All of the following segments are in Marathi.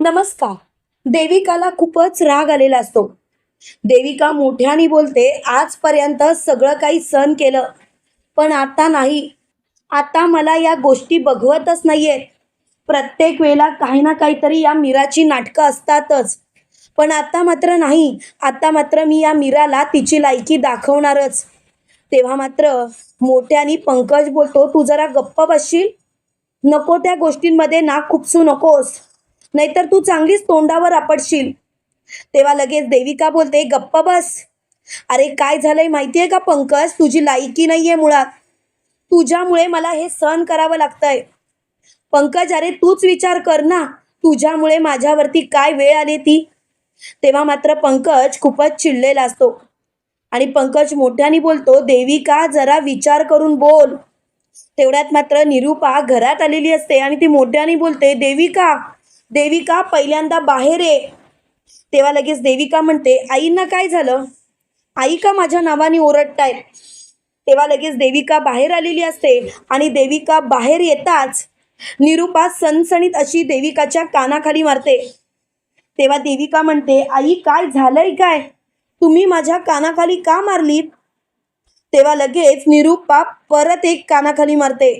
नमस्कार. देविकाला खूपच राग आलेला असतो. देविका मोठ्याने बोलते आजपर्यंत सगळं काही सहन केलं पण आता नाही. आता मला या गोष्टी बघवतच नाहीये प्रत्येक वेळेला काही ना काहीतरी या मीराची नाटकं असतातच. पण आता मात्र नाही. आता मात्र मी या मीराला तिची लायकी दाखवणारच. तेव्हा मात्र मोठ्याने पंकज बोलतो तू जरा गप्प बसशील? नको त्या गोष्टींमध्ये नाक खुपसू नकोस. नाहीतर तू चांगलीच तोंडावर आपटशील. तेव्हा लगेच देविका बोलते गप्प बस. अरे काय झालंय माहितीये का पंकज? तुझी लायकी नाहीये मुळात. तुझ्यामुळे मला हे सहन करावं लागतंय. पंकज अरे तूच विचार कर ना. तुझ्यामुळे माझ्यावरती काय वेळ आली ती? तेव्हा मात्र पंकज खूपच चिडलेला असतो. आणि पंकज मोठ्याने बोलतो देविका जरा विचार करून बोल. तेवढ्यात मात्र निरूपा घरात आलेली असते आणि ती मोठ्याने बोलते देविका देविका पहिल्यांदा बाहेर ये. तेव्हा लगेच देविका म्हणते आईंना काय झालं? आई का माझ्या नावाने ओरडतायत तेव्हा लगेच देविका बाहेर आलेली असते आणि देविका बाहेर येताच निरूपा सणसणीत अशी देविकाच्या कानाखाली मारते. तेव्हा देविका म्हणते आई काय झालंय काय? तुम्ही माझ्या कानाखाली का मारलीत? तेव्हा लगेच निरूपा परत एक कानाखाली मारते.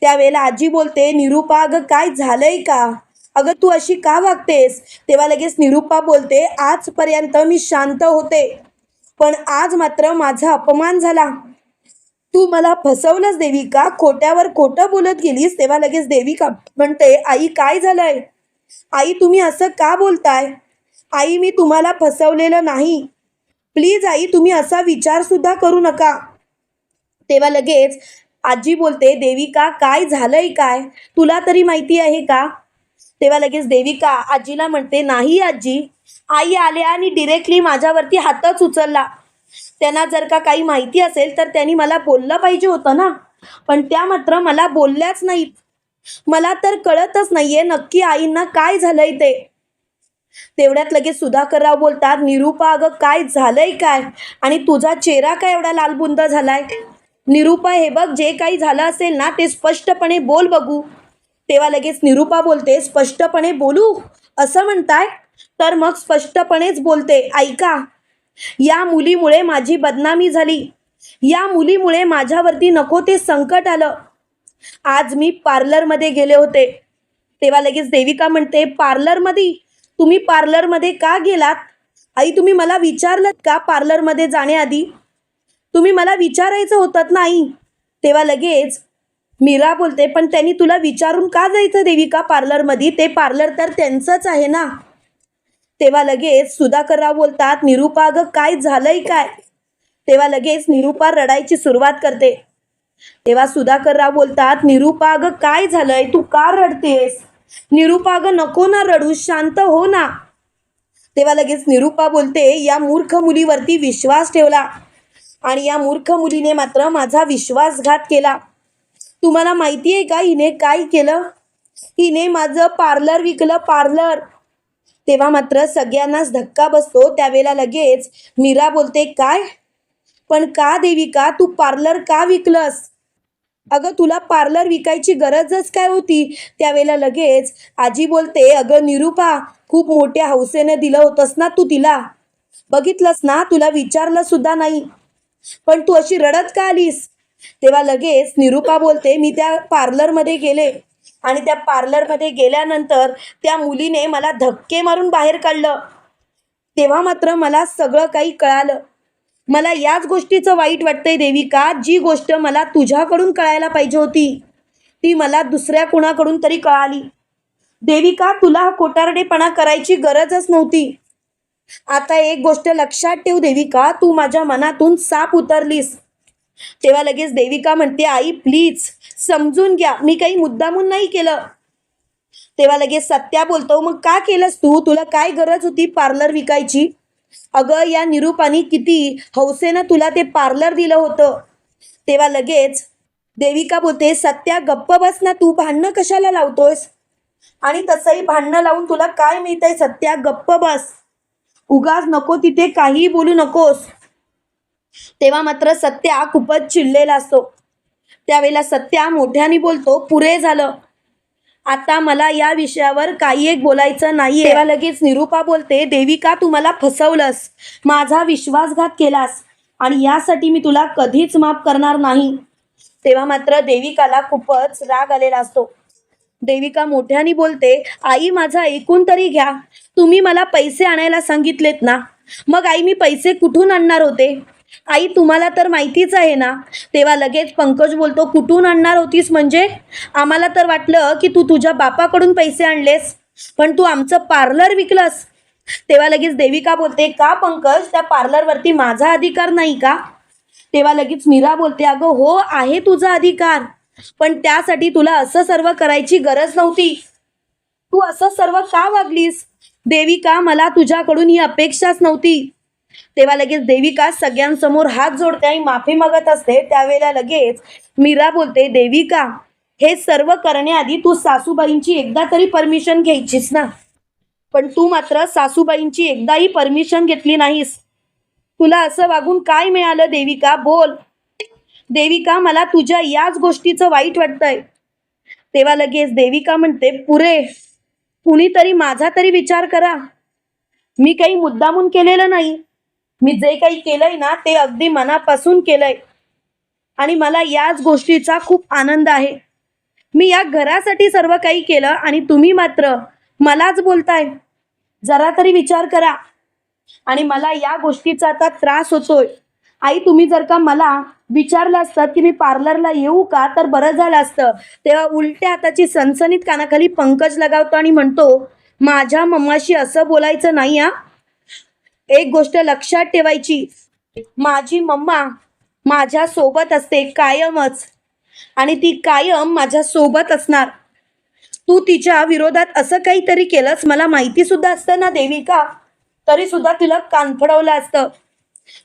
त्यावेळेला आजी बोलते निरूपा अगं काय झालंय का? अगं तू अशी का वागतेस? तेव्हा लगेच निरुप्पा बोलते आजपर्यंत मी शांत होते पण आज मात्र माझा अपमान झाला. तू मला फसवलंस देविका. खोट्यावर खोटं बोलत गेलीस. तेव्हा लगेच देविका म्हणते आई काय झालंय? आई तुम्ही असं का बोलताय? आई मी तुम्हाला फसवलेलं नाही. प्लीज आई तुम्ही असा विचार सुद्धा करू नका. तेव्हा लगेच आजी बोलते देविका काय झालंय काय? तुला तरी माहिती आहे का? तेव्हा लगेच देविका आजीला म्हणते नाही आजी आई आल्या आणि डिरेक्टली माझ्यावरती हातच उचलला. त्यांना जर का काही माहिती असेल तर त्यांनी मला बोललं पाहिजे होतं ना. पण त्या मात्र मला बोलल्याच नाहीत. मला तर कळतच नाहीये नक्की आईंना काय झालंय ते. तेवढ्यात लगेच सुधाकरराव बोलतात निरूपा अगं काय झालंय काय? आणि तुझा चेहरा काय एवढा लालबुंद झालाय? निरूपा हे बघ जे काही झालं असेल ना ते स्पष्टपणे बोल बघू. तेव्हा लगेच निरूपा बोलते स्पष्टपणे बोलू? असं म्हणताय? तर मग स्पष्टपणेच बोलते ऐका या मुलीमुळे माझी बदनामी झाली. या मुलीमुळे माझ्यावरती नको ते संकट आलं. आज मी पार्लरमध्ये गेले होते. तेव्हा लगेच देविका म्हणते पार्लरमध्ये? तुम्ही पार्लरमध्ये का गेलात? आई तुम्ही मला विचारलं का पार्लरमध्ये जाण्याआधी? तुम्ही मला विचारायचं होतं नाही. तेव्हा लगेच मीरा बोलते पण त्यांनी तुला विचारून का जायचं देविका पार्लरमध्ये? ते पार्लर तर त्यांचंच आहे ना. तेव्हा लगेच सुधाकरराव बोलतात निरुपाग अगं काय झालंय काय? तेव्हा लगेच निरुपा रडायची सुरुवात करते. तेव्हा सुधाकरराव बोलतात निरुपा अगं काय झालंय? तू का रडतेस? निरुपा अगं नको ना रडू शांत हो ना. तेव्हा लगेच निरुपा बोलते या मूर्ख मुलीवरती विश्वास ठेवला. आणि या मूर्ख मुलीने मात्र माझा विश्वासघात केला. तुम्हाला माहिती आहे का? हिने काय केलं? हिने माझं पार्लर विकलं पार्लर. तेव्हा मात्र सगळ्यांनाच धक्का बसतो. त्यावेळेला लगेच मीरा बोलते काय? पण का देविका तू पार्लर का विकलंस? अगं तुला पार्लर विकायची गरजच काय होती? त्यावेळेला लगेच आजी बोलते अगं निरूपा खूप मोठ्या हौसेने दिलं होतंस ना तू तिला? बघितलंस ना? तुला विचारलं सुद्धा नाही. पण तू अशी रडत का आलीस? तेव्हा लगेच निरूपा बोलते मी त्या पार्लरमध्ये गेले. आणि त्या पार्लरमध्ये गेल्यानंतर त्या मुलीने मला धक्के मारून बाहेर काढलं. तेव्हा मात्र मला सगळं काही कळालं. मला याच गोष्टीचं वाईट वाटतंय देविका जी गोष्ट मला तुझ्याकडून कळायला पाहिजे होती ती मला दुसऱ्या कुणाकडून तरी कळाली. देविका तुला हा कोटारडेपणा करायची गरजच नव्हती. आता एक गोष्ट लक्षात ठेव देविका तू माझ्या मनातून साप उतरलीस. तेव्हा लगेच देविका म्हणते आई प्लीज समजून घ्या. मी काही मुद्दामून नाही केलं. तेव्हा लगेच सत्या बोलतो मग का केलंस तू? तुला काय गरज होती पार्लर विकायची? अगं या निरूपानी किती हौसेनं तुला ते पार्लर दिलं होतं. तेव्हा लगेच देविका बोलते सत्या गप्प बस ना. तू भांडणं कशाला लावतोयस? आणि तसंही भांडणं लावून तुला काय मिळतंय सत्या? गप्प बस. उगाच नको तिथे काहीही बोलू नकोस. तेव्हा मात्र सत्या खूपच चिडलेला असतो. त्यावेळेला सत्या मोठ्याने बोलतो पुरे झालं. आता मला या विषयावर काही एक बोलायचं नाही तेव्हा लगेच निरूपा बोलते देविका तू मला फसवलंस. माझा विश्वासघात केलास. आणि यासाठी मी तुला कधीच माफ करणार नाही. तेव्हा मात्र देविकाला खूपच राग आलेला असतो. देविका मोठ्याने बोलते आई माझा ऐकून तरी घ्या. तुम्ही मला पैसे आणायला सांगितलेत ना. मग आई मी पैसे कुठून आणणार होते? आई तुम्हाला तर माहितीच आहे ना? तेव्हा लगेच पंकज बोलतो कुठून आणणार होतीस म्हणजे? आम्हाला तर वाटलं की तू तुझ्या बापाकडून पैसे आणलेस पण तू आमचं पार्लर विकलंस. तेव्हा लगेच देविका बोलते का पंकज त्या पार्लरवरती माझा अधिकार नाही का? तेव्हा लगेच मीरा बोलते अगं हो आहे तुझा अधिकार पण त्यासाठी तुला असं सर्व करायची गरज नव्हती. तू असं सर्व का वागलीस? देविका मला तुझ्याकडून ही अपेक्षाच नव्हती. तेव्हा लगेच देविका सगळ्यांसमोर हात जोडते आणि माफी मागत असते. त्यावेळेला लगेच मीरा बोलते देविका हे सर्व करण्याआधी तू सासूबाईंची एकदा तरी परमिशन घ्यायचीस ना? पण तू मात्र सासूबाईंची एकदाही परमिशन घेतली नाहीस. तुला असं वागून काय मिळालं देविका? बोल. देविका मला तुझ्या याच गोष्टीचं वाईट वाटतंय. तेव्हा लगेच देविका म्हणते पुरे कुणीतरी माझा तरी विचार करा. मी काही मुद्दामून केलेलं नाही. मी जे काही केलंय ना ते अगदी मनापासून केलंय. आणि मला याच गोष्टीचा खूप आनंद आहे. मी या घरासाठी सर्व काही केलं आणि तुम्ही मात्र मलाच बोलताय. जरा तरी विचार करा. आणि मला या गोष्टीचा आता त्रास होतोय. आई तुम्ही जर का मला विचारलं असतं की मी पार्लरला येऊ का तर बरं झालं असतं. तेव्हा उलट्या हाताची सनसनीत कानाखाली पंकज लगावतो आणि म्हणतो माझ्या मम्माशी असं बोलायचं नाही हा. एक गोष्ट लक्षात ठेवायची. माझी मम्मा माझ्या सोबत असते कायमच. आणि ती कायम माझ्या सोबत असणार. तू तिच्या विरोधात असं काहीतरी केलंस मला माहिती सुद्धा असतं ना देविका? तरी सुद्धा तिला कानफडवलं असतं.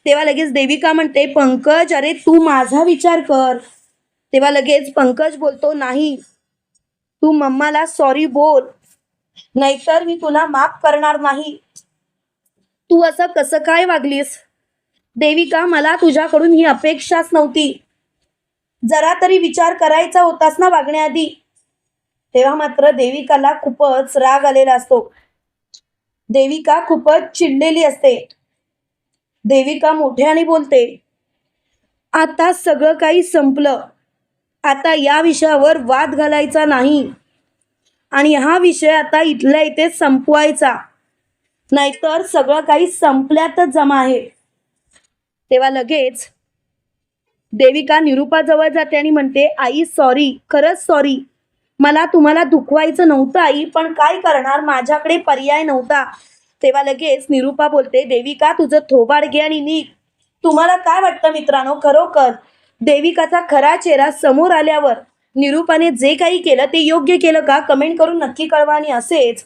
तेव्हा लगेच देविका म्हणते पंकज अरे तू माझा विचार कर. तेव्हा लगेच पंकज बोलतो नाही. तू मम्माला सॉरी बोल. नाहीतर मी तुला माफ करणार नाही. तू असं कसं काय वागलीस? देविका मला तुझ्याकडून ही अपेक्षाच नव्हती. जरा तरी विचार करायचा होतास ना वागण्याआधी? तेव्हा मात्र देविकाला खूपच राग आलेला असतो. देविका खूपच चिडलेली असते. देविका मोठ्याने बोलते आता सगळं काही संपलं. आता या विषयावर वाद घालायचा नाही. आणि हा विषय आता इथल्या इथे संपवायचा. नाहीतर सगळं काही संपल्यातच जमा आहे. तेव्हा लगेच देविका निरूपाजवळ जाते आणि म्हणते आई सॉरी खरंच सॉरी मला तुम्हाला दुखवायचं नव्हतं आई पण काय करणार? माझ्याकडे पर्याय नव्हता. तेव्हा लगेच निरूपा बोलते देविका तुझं थोबाड घे आणि निघ. तुम्हाला काय वाटतं मित्रांनो? खरोखर देविकाचा खरा चेहरा समोर आल्यावर निरूपाने जे काही केलं ते योग्य केलं का? कमेंट करून नक्की कळवा आणि असेच